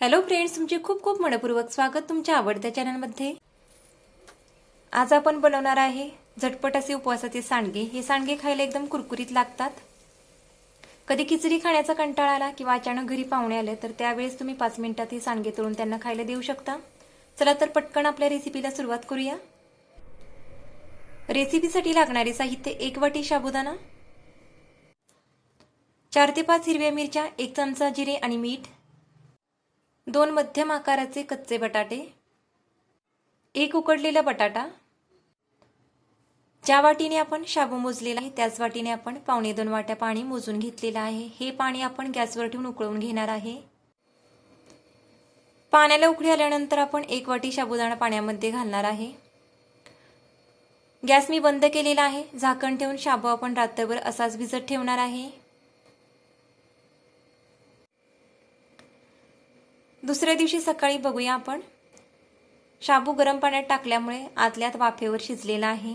Hello friends तुमचे खूप खूप मनपूर्वक स्वागत तुमच्या आवडत्या चॅनलमध्ये आज आपण बनवणार आहे झटपट असे उपवासाचे सांडगे. हे सांडगे खायला एकदम कुरकुरीत लागतात. कधी खिचडी खाण्याचा कंटाळा आला किंवा अचानक घरी पाहुणे आले तर त्यावेळेस तुम्ही पाच मिनिटात हे सांडगे तळून त्यांना खायला देऊ शकता. चला तर पटकन आपल्या रेसिपीला सुरुवात करूया. रेसिपीसाठी लागणारे साहित्य एक वाटी साबुदाणा चार ते पाच हिरव्या मिरच्या एक चमचा जिरे आणि मीठ दोन मध्यम आकाराचे कच्चे बटाटे एक उकडलेला बटाटा ज्या वाटीने आपण शाबू मोजलेला आहे त्याच वाटीने आपण पावणे दोन वाट्या पाणी मोजून घेतलेलं आहे. हे पाणी आपण गॅसवर ठेवून उकळून घेणार आहे. पाण्याला उकळी आल्यानंतर आपण एक वाटी शाबूदाणा पाण्यामध्ये घालणार आहे. गॅस मी बंद केलेला आहे. झाकण ठेवून शाबू आपण रात्रभर असाच भिजत ठेवणार आहे. दुसऱ्या दिवशी सकाळी बघूया आपण. शाबू गरम पाण्यात टाकल्यामुळे आतल्यात वाफेवर शिजलेला आहे.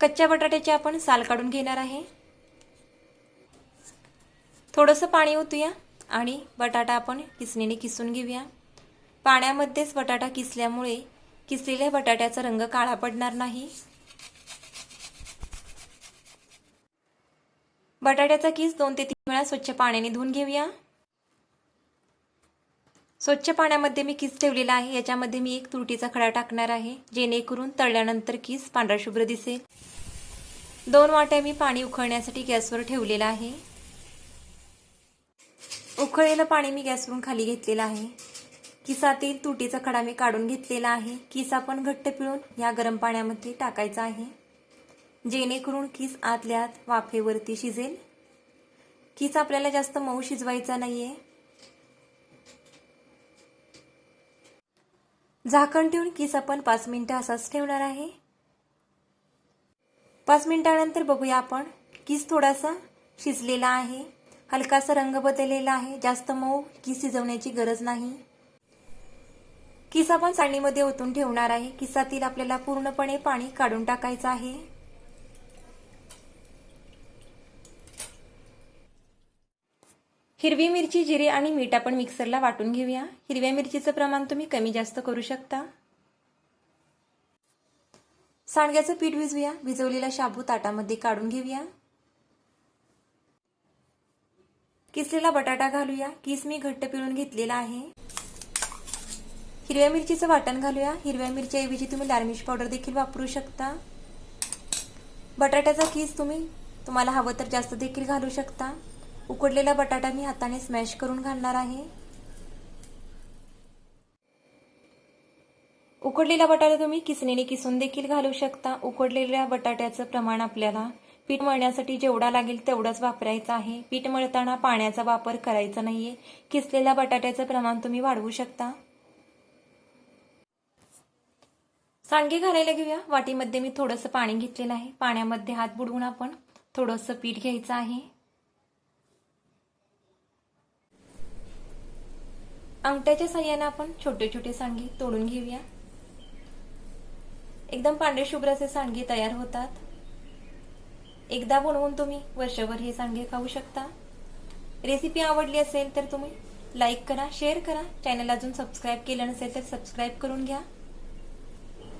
कच्च्या बटाट्याची आपण साल काढून घेणार आहे. थोडंसं पाणी ओतूया आणि बटाटा आपण किसणीने किसून घेऊया. पाण्यामध्येच बटाटा किसल्यामुळे किसलेल्या बटाट्याचा रंग काळा पडणार नाही. बटाट्याचा किस दोन ते तीन वेळा स्वच्छ पाण्याने धुवून घेऊया. स्वच्छ पाण्यामध्ये मी किस ठेवलेला आहे याच्यामध्ये मी एक तुरटीचा खडा टाकणार आहे जेणेकरून तळल्यानंतर किस पांढरा शुभ्र दिसेल. दोन वाट्या मी पाणी उखळण्यासाठी गॅसवर ठेवलेलं आहे. उकळलेलं पाणी मी गॅसवरून खाली घेतलेलं आहे. किसातील तुटीचा खडा मी काढून घेतलेला आहे. किस आपण घट्ट पिळून या गरम पाण्यामध्ये टाकायचा आहे. जेणेकरून किस आतल्या वाफेवरती शिजेल? किस आपल्याला जास्त मऊ शिजवायचा नाहीये? झाकण ठेवून किस आपण पाच मिनिटं असाच ठेवणार आहे. पाच मिनिटानंतर बघूया आपण. किस थोडासा शिजलेला आहे. हलकासा रंग बदललेला आहे. जास्त मऊ किस शिजवण्याची गरज नाही. किस आपण साणीमध्ये ओतून ठेवणार आहे. किसातील आपल्याला पूर्णपणे पाणी काढून टाकायचं आहे. हिरवी मिरची जिरे आणि मीठ आपण मिक्सरला वाटून घेऊया. हिरव्या मिरचीचं प्रमाण तुम्ही कमी जास्त करू शकता. सांडग्याचं पीठ भिजवूया भिजवलेला शाबू ताटामध्ये काढून घेऊया. किसलेला बटाटा घालूया. किस मी घट्ट पिळून घेतलेला आहे. हिरव्या मिरचीचं वाटण घालूया. हिरव्या मिरच्याऐवजी तुम्ही लाल मिरची पावडर देखील वापरू शकता. बटाट्याचा किस तुम्ही तुम्हाला हवं तर जास्त देखील घालू शकता. उकडलेला बटाटा मी हाताने स्मॅश करून घालणार आहे. उकडलेला बटाटा तुम्ही किसणीने किसून देखील घालू शकता. उकडलेल्या बटाट्याचं प्रमाण आपल्याला पीठ मळण्यासाठी जेवढा लागेल तेवढंच वापरायचं आहे. पीठ मळताना पाण्याचा वापर करायचा नाहीये. किसलेल्या बटाट्याचं प्रमाण तुम्ही वाढवू शकता. सांडगे घालायला घेऊया. वाटीमध्ये मी थोडंसं पाणी घेतलेलं आहे. पाण्यामध्ये हात बुडवून आपण थोडंसं पीठ घ्यायचं आहे. अंगठ्याच्या साह्याने आपण छोटे छोटे सांडगे तोडून घेऊया. एकदम पांढरे शुभ्र असे सांडगे तयार होतात. एकदा बनवून तुम्ही वर्षभर हे सांडगे खाऊ शकता. रेसिपी आवडली असेल तर तुम्ही लाईक करा शेअर करा. चॅनल अजून सबस्क्राईब केलं नसेल तर सबस्क्राईब करून घ्या.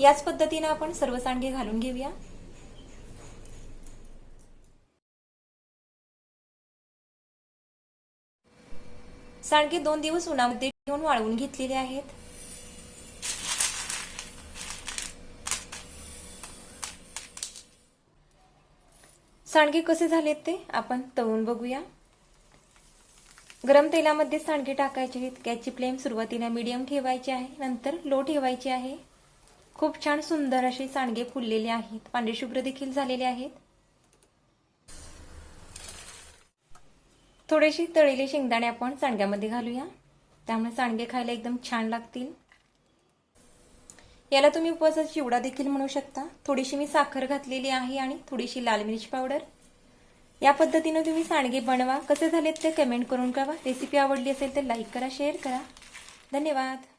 याच पद्धतीने आपण सर्व सांडगे घालून घेऊया. सांडगे दोन दिवस उन्हामध्ये घेऊन वाळवून घेतलेले आहेत. सांडगे कसे झालेत ते आपण तळून बघूया. गरम तेलामध्ये सांडगे टाकायचे आहेत. गॅसची फ्लेम सुरुवातीला मीडियम ठेवायची आहे. नंतर लो ठेवायची आहे. खूप छान सुंदर असे सांडगे फुललेले आहेत. पांढरे शुभ्र देखील झालेले आहेत. थोडेसे तळलेले शेंगदाणे आपण सांडग्यामध्ये घालूया. त्यामुळे सांडगे खायला एकदम छान लागतील. याला तुम्ही उपवासाचा चिवडा देखील म्हणू शकता. थोडीशी मी साखर घातलेली आहे आणि थोडीशी लाल मिरची पावडर. या पद्धतीनं तुम्ही सांडगे बनवा. कसे झालेत ते कमेंट करून कळवा. रेसिपी आवडली असेल तर लाईक करा शेअर करा. धन्यवाद.